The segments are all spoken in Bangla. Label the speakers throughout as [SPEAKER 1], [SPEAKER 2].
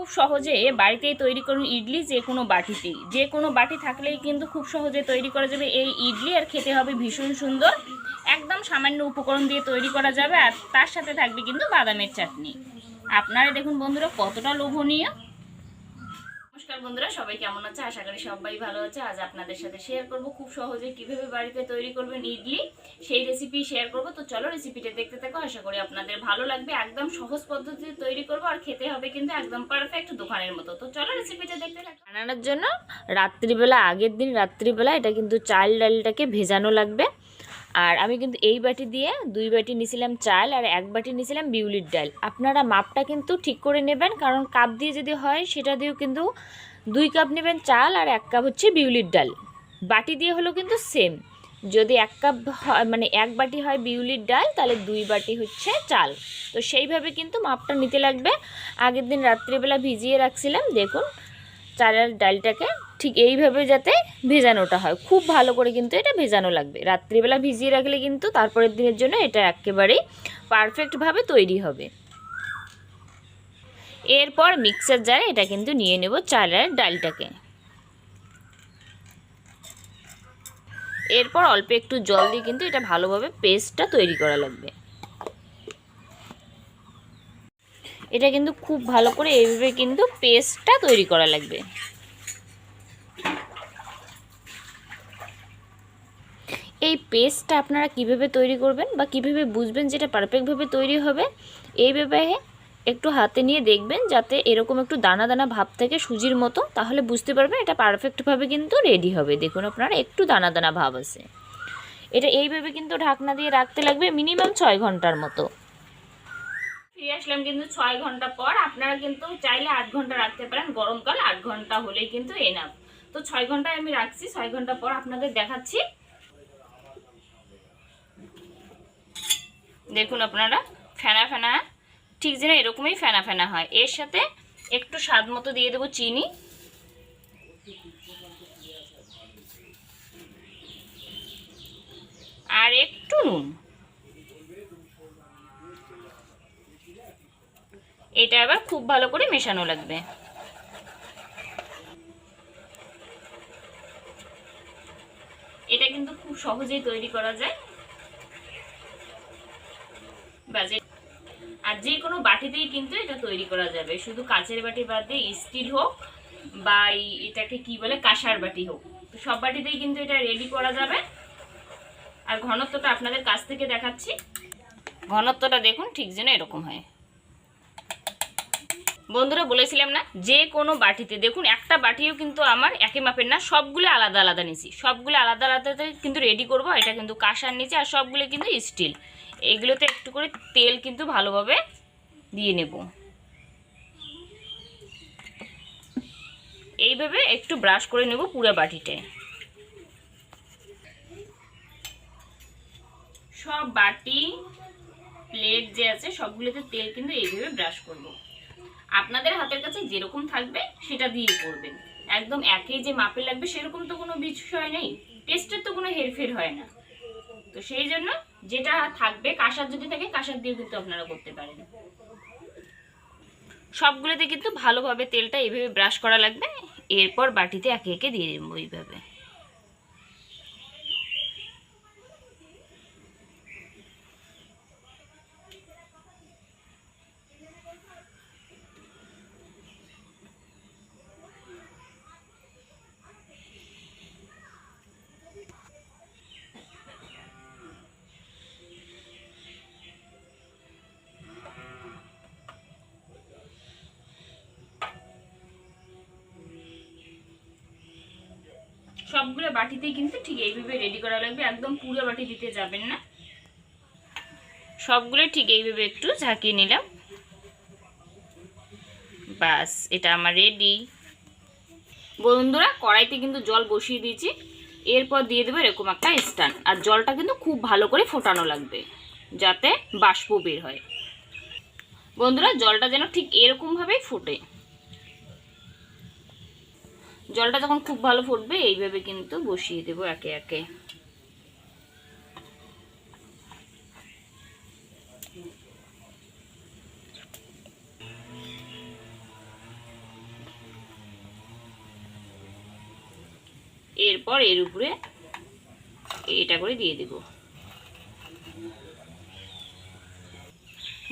[SPEAKER 1] খুব সহজে বাড়িতেই তৈরি করুন ইডলি, যে কোনো বাটিতেই। যে কোনো বাটি থাকলেই কিন্তু খুব সহজে তৈরি করা যাবে। এই ইডলি আর খেতে হবে ভীষণ সুন্দর। একদম সামান্য উপকরণ দিয়ে তৈরি করা যাবে আর তার সাথে থাকবে কিন্তু বাদামের চাটনি। আপনারা দেখুন বন্ধুরা কতটা লোভনীয়। নমস্কার বন্ধুরা, সবাই কেমন আছে? আশা করি সবাই ভালো আছে। আজ আপনাদের সাথে শেয়ার করব। খুব সহজে কীভাবে বাড়িতে তৈরি করবেন ইডলি, সেই রেসিপি শেয়ার করব। তো চলো রেসিপিটা দেখতে থাকো। আশা করি আপনাদের ভালো লাগবে। একদম সহজ পদ্ধতিতে তৈরি করব আর খেতে হবে কিন্তু একদম পারফেক্ট দোকানের মতো। তো চলো রেসিপিটা দেখতে থাকো। বানানোর জন্য রাত্রিবেলা, আগের দিন রাত্রিবেলা এটা কিন্তু চাল ডালটাকে ভেজানো লাগবে। আর আমি কিন্তু এই বাটি দিয়ে দুই বাটি নিয়েছিলাম চাল আর এক বাটি নিয়েছিলাম বিউলির ডাল। আপনারা মাপটা কিন্তু ঠিক করে নেবেন। কারণ কাপ দিয়ে যদি হয়, সেটা দিয়েও কিন্তু দুই কাপ নেবেন চাল আর এক কাপ হচ্ছে বিউলির ডাল। বাটি দিয়ে হলো কিন্তু সেম যদি এক কাপ মানে এক বাটি হয় বিউলির ডাল, তাহলে দুই বাটি হচ্ছে চাল। তো সেইভাবে কিন্তু মাপটা নিতে লাগবে। আগের দিন রাত্রিবেলা ভিজিয়ে রাখছিলাম, দেখুন চালের ডালটাকে ঠিক এইভাবে যাতে ভেজানোটা হয়। খুব ভালো করে কিন্তু এটা ভেজানো লাগবে। রাত্রিবেলা ভিজিয়ে রাখলে কিন্তু তারপরের দিনের জন্য এটা একেবারেই পারফেক্টভাবে তৈরি হবে। এরপর মিক্সার জারে এটা কিন্তু নিয়ে নেব চালের ডালটাকে। এরপর অল্প একটু জল দিয়ে কিন্তু এটা ভালোভাবে পেস্টটা তৈরি করা লাগবে। এটা কিন্তু খুব ভালো করে এইভাবে কিন্তু পেস্টটা তৈরি করা লাগবে। এই পেস্টটা আপনারা কীভাবে তৈরি করবেন বা কীভাবে বুঝবেন যেটা পারফেক্টভাবে তৈরি হবে এইভাবে একটু হাতে নিয়ে দেখবেন যাতে এরকম একটু দানা দানা ভাব থাকে সুজির মতো, তাহলে বুঝতে পারবেন এটা পারফেক্টভাবে কিন্তু রেডি হবে। দেখুন আপনারা একটু দানা দানা ভাব আছে। এটা এইভাবে কিন্তু ঢাকনা দিয়ে রাখতে লাগবে মিনিমাম ছয় ঘণ্টার মতো। ফিরে আসলাম কিন্তু ছয় ঘণ্টা পর। আপনারা কিন্তু চাইলে আট ঘণ্টা রাখতে পারেন। গরমকাল আট ঘণ্টা হলেই কিন্তু এনাফ তো ছয় ঘন্টায় আমি রাখছি। ছয় ঘণ্টা পর আপনাদের দেখাচ্ছি। দেখুন আপনারা, ফেনা ফেনা। ঠিক যেন এরকমই ফেনা ফেনা হয়। এর সাথে একটু স্বাদ মতো দিয়ে দেবো চিনি। আর একটু নুন। এটা আবার খুব ভালো করে মেশানো লাগবে। এটা কিন্তু খুব সহজেই তৈরি করা যায়। বাজে আর যে কোনো বাটিতেই কিন্তু এটা তৈরি করা যাবে। শুধু কাঁচের বাটি বাদ দিয়ে স্টিল হোক বা এটাকে কি বলে, কাঁসার বাটি হোক। তো সব বাটিতেই কিন্তু এটা রেডি করা যাবে। আর ঘনত্বটা আপনাদের কাছ থেকে দেখাচ্ছি। ঘনত্বটা দেখুন ঠিক যেন এরকম হয়। বন্ধুরা বলেছিলাম না, যে কোনো বাটিতে, দেখুন একটা বাটিও কিন্তু আমার একই মাপের না, সবগুলো আলাদা আলাদা নিছি। সবগুলো আলাদা আলাদা কিন্তু রেডি করব, এটা কিন্তু কাঁসার নিচে আর সবগুলো কিন্তু স্টিল এগুলোতে একটু করে তেল কিন্তু ভালোভাবে দিয়ে নেব। এইভাবে একটু ব্রাশ করে নেব পুরো বাটিতে। সব বাটি প্লেট যে আছে, সবগুলোতে তেল কিন্তু এইভাবে ব্রাশ করব। আপনাদের হাতের কাছে যেরকম থাকবে, সেটা দিয়ে করবেন। একদম একই যে মাপে লাগবে, সেরকম তো কোনো বিষয় নেই। টেস্টের তো কোনো হেরফের হয় না। তো সেই জন্য যেটা থাকবে, কাঁসার যদি থাকে, কাঁসার দিয়ে কিন্তু আপনারা করতে পারেন। সবগুলোতে কিন্তু ভালোভাবে তেলটা এইভাবে ব্রাশ করা লাগবে। এরপর বাটিতে একে একে দিয়ে দেবো এইভাবে। সবগুলো বাটিতেই কিন্তু ঠিক এইভাবে রেডি করা লাগবে। একদম পুরো বাটি দিতে যাবেন না। সবগুলো ঠিক এইভাবে একটু ঝাঁকিয়ে নিলাম। বাস, এটা আমার রেডি বন্ধুরা, কড়াইতে কিন্তু জল বসিয়ে দিয়েছি। এরপর দিয়ে দেবো এরকম একটা স্ট্যান্ড আর জলটা কিন্তু খুব ভালো করে ফোটানো লাগবে, যাতে বাষ্প বের হয়। বন্ধুরা, জলটা যেন ঠিক এরকমভাবেই ফুটে। জলটা যখন খুব ভালো ফুটবে, এইভাবে কিন্তু বসিয়ে দেব একে একে। এরপর এর উপরে এটা করে দিয়ে দেব।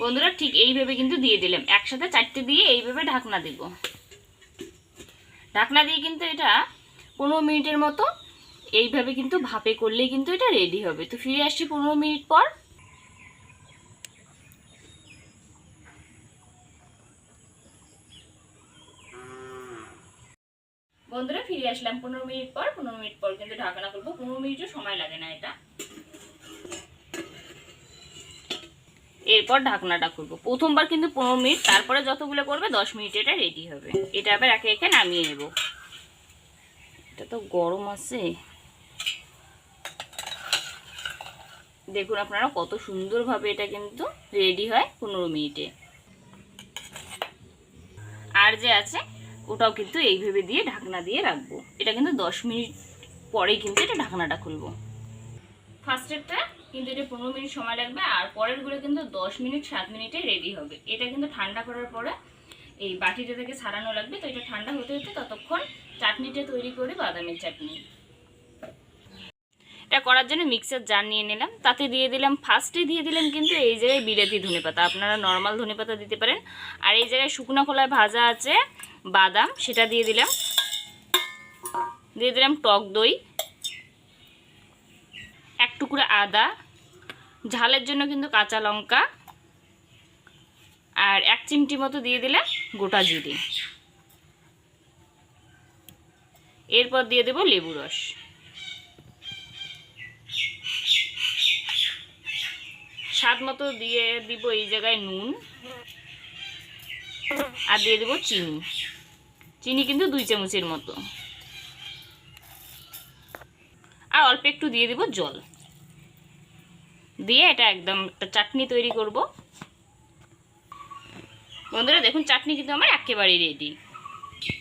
[SPEAKER 1] বন্ধুরা, ঠিক এইভাবে কিন্তু দিয়ে দিলাম। একসাথে চারটে দিয়ে এইভাবে ঢাকনা দেবো। ঢাকনা দিয়ে কিন্তু এটা পনেরো মিনিটের মতো এইভাবে কিন্তু ভাপে করলেই কিন্তু এটা রেডি হবে। তো ফিরে আসছি পনেরো মিনিট পর। বন্ধুরা, ফিরে আসলাম পনেরো মিনিট পর। পনেরো মিনিট পর কিন্তু ঢাকনা করব পনেরো মিনিটও সময় লাগে না এটা। এরপর ঢাকনাটা করব প্রথমবার কিন্তু পনেরো মিনিট, তারপরে যতগুলো করবে দশ মিনিট এটা রেডি হবে। এটা আবার একে একে নামিয়ে নেব। এটা তো গরম আছে। দেখুন আপনারা কত সুন্দরভাবে এটা কিন্তু রেডি হয় পনেরো মিনিটে। আর যে আছে, ওটাও কিন্তু এইভাবে দিয়ে ঢাকনা দিয়ে রাখব। এটা কিন্তু দশ মিনিট পরেই কিন্তু এটা ঢাকনাটা খুলবো। ফার্স্ট ফার্স্টেরটা কিন্তু এটা পনেরো মিনিট সময় লাগবে, আর পরেরগুলো কিন্তু দশ মিনিট, সাত মিনিটে রেডি হবে। এটা কিন্তু ঠান্ডা করার পরে এই বাটিটা থেকে সারানো লাগবে, তো এটা ঠান্ডা হতে হতে ততক্ষণ চাটনিটা তৈরি করে বাদামের চাটনি। এটা করার জন্য মিক্সার জার নিয়ে নিলাম। তাতে দিয়ে দিলাম ফার্স্টে দিয়ে দিলাম কিন্তু এই জায়গায় বিলেতি ধনে পাতা আপনারা নর্মাল ধনে পাতা দিতে পারেন। আর এই জায়গায় শুকনো খোলায় ভাজা আছে বাদাম, সেটা দিয়ে দিলাম। দিয়ে দিলাম টক দই। এক টুকরো আদা, ঝালের জন্য কিন্তু কাঁচা লঙ্কা আর এক চিমটি মতো দিয়ে দিলে গোটা জিরে। এরপর দিয়ে দেব লেবু রস। স্বাদ মতো দিয়ে দিব এই জায়গায় নুন আর দিয়ে দেবো চিনি। চিনি কিন্তু দুই চামচের মতো। আর অল্প একটু দিয়ে দিব জল। দিয়ে এটা একদম একটা চাটনি তৈরি করব। বন্ধুরা, দেখুন, চাটনি কিন্তু আমার একেবারেই রেডি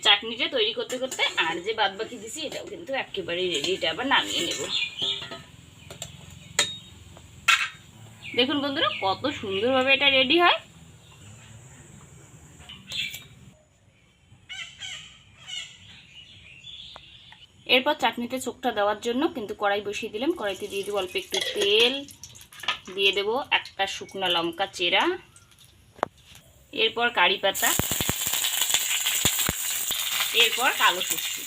[SPEAKER 1] চাটনিটা তৈরি করতে করতে আর যে বাদ বাকি দিছি, এটাও কিন্তু একেবারেই রেডি এটা আবার নামিয়ে নেব। দেখুন বন্ধুরা, কত সুন্দরভাবে এটা রেডি হয়। এরপর চাটনিতে চোখটা দেওয়ার জন্য কিন্তু কড়াই বসিয়ে দিলাম। কড়াইতে দিয়ে দেবো অল্প একটু তেল। দিয়ে দেবো একটা শুকনো লঙ্কা চেরা। এরপর কারি পাতা। এরপর কালো সর্ষে।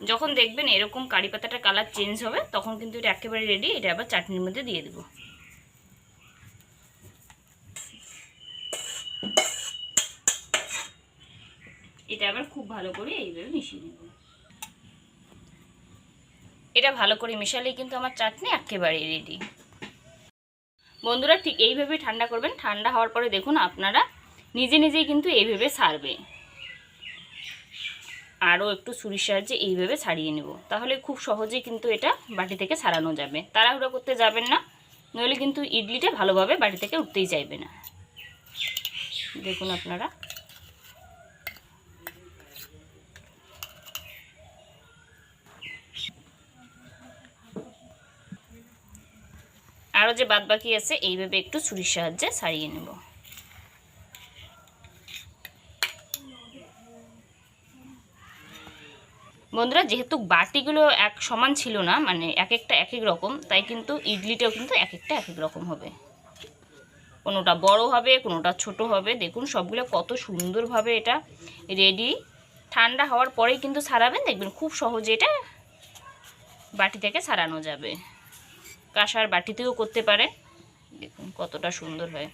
[SPEAKER 1] যখন দেখবেন এরকম কারি পাতাটার কালার চেঞ্জ হবে, তখন কিন্তু এটা একেবারে রেডি এটা আবার চাটনির মধ্যে দিয়ে দেবো এটা আবার খুব ভালো করে এইভাবে মিশিয়ে নেব। এটা ভালো করে মেশালেই কিন্তু আমার চাটনি একেবারে রেডি বন্ধুরা ঠিক এইভাবে ঠান্ডা করবেন, ঠান্ডা হওয়ার পরে দেখুন আপনারা নিজে নিজেই কিন্তু এইভাবে ছাড়বে আরও একটু ছুরির সাহায্যে এইভাবে ছাড়িয়ে নেব। তাহলে খুব সহজেই কিন্তু এটা বাটি থেকে ছাড়ানো যাবে। তাড়াহুড়ো করতে যাবেন না, নইলে কিন্তু ইডলিটা ভালোভাবে বাটি থেকে উঠতেই চাইবে না। দেখুন আপনারা আরও যে বাদ বাকি আছে, এইভাবে একটু ছুরির সাহায্যে ছাড়িয়ে নেব। বন্ধুরা, যেহেতু বাটিগুলো এক সমান ছিল না মানে এক একটা এক এক রকম, তাই কিন্তু ইডলিটাও কিন্তু এক একটা এক এক রকম হবে। কোনোটা বড় হবে, কোনোটা ছোট হবে। দেখুন, সবগুলো কত সুন্দরভাবে এটা রেডি ঠান্ডা হওয়ার পরেই কিন্তু সারাবেন দেখবেন খুব সহজে এটা বাটি থেকে ছাড়ানো যাবে। কাঁসার বাটিতেও করতে পারে। দেখুন কতটা সুন্দর হয়।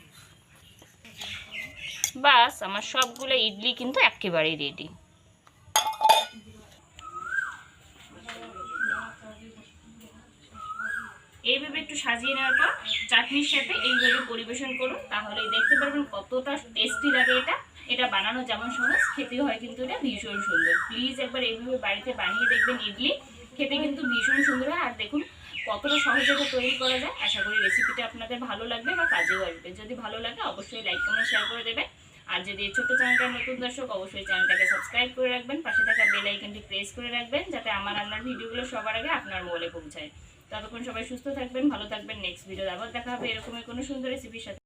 [SPEAKER 1] বাস, আমার সবগুলো ইডলি কিন্তু একেবারেই রেডি এইভাবে একটু সাজিয়ে নেওয়ার পর চাটনির সাথে এইভাবে পরিবেশন করুন তাহলে দেখতে পারবেন কতটা টেস্টি লাগে এটা। এটা বানানো যেমন সহজ, খেতেও হয় কিন্তু এটা ভীষণ সুন্দর। প্লিজ একবার এইভাবে বাড়িতে বানিয়ে দেখবেন ইডলি। খেতে কিন্তু ভীষণ সুন্দর হয়। আর দেখুন কতটা সহজে এটা তৈরি করা যায়, আশা করি রেসিপিটা আপনাদের ভালো লাগবে বা কাজেও আসবে। যদি ভালো লাগে, অবশ্যই লাইক কমেন্ট শেয়ার করে দেবেন। আর যদি এই চ্যানেলটা নতুন দর্শক, অবশ্যই চ্যানেলটাকে সাবস্ক্রাইব করে রাখবেন। পাশে থাকা বেল আইকনটি প্রেস করে রাখবেন, যাতে আমার রান্নার ভিডিওগুলো সবার আগে আপনার মোবাইলে পৌঁছায়। ততক্ষণ সবাই সুস্থ থাকবেন, ভালো থাকবেন। নেক্সট ভিডিও আবার দেখা হবে। এরকমই কোনো সুন্দর রেসিপির সাথে।